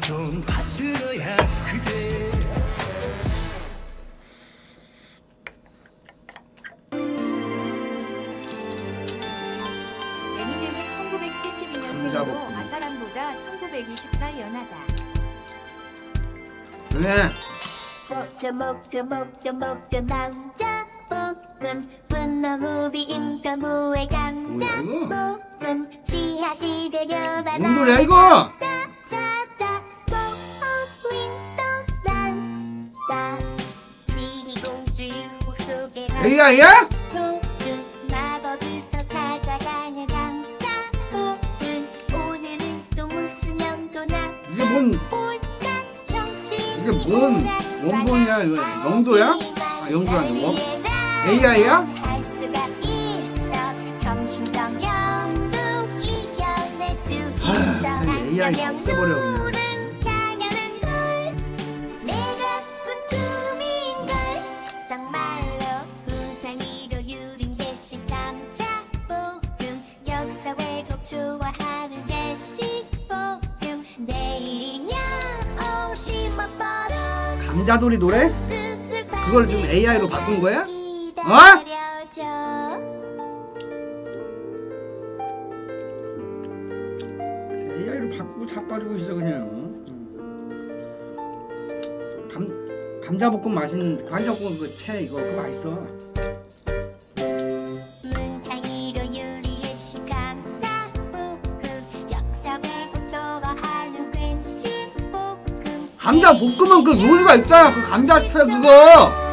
좀 받들어야 그대 에미넴은 1972년생으로 감자볶음. 아사람보다 1920살 연하다. 그래 볶음 볶음 볶음 볶음 남자 볶음 분노 무비 임금 무의 감자 뭐야, 볶음 지하시대 교반 뭔 노래야 이거 AI야? 이게 뭔 올까 정신이 이게 뭔 원본이야 이거 영도야? 아 영도라는 거? AI야? 아, AI 없애버려, 그냥. 좋아하는 예시 볶음 내일이면 오십만 버릇 감자돌이 노래? 그걸 지금 AI로 바꾼 거야? 어? AI로 바꾸고 자빠지고 있어 그냥 감 감자볶음 맛있는 감자볶음 그 채 이거 그거 맛있어 감자 볶음은 그 요리가 있잖아 그 감자채 그거 날.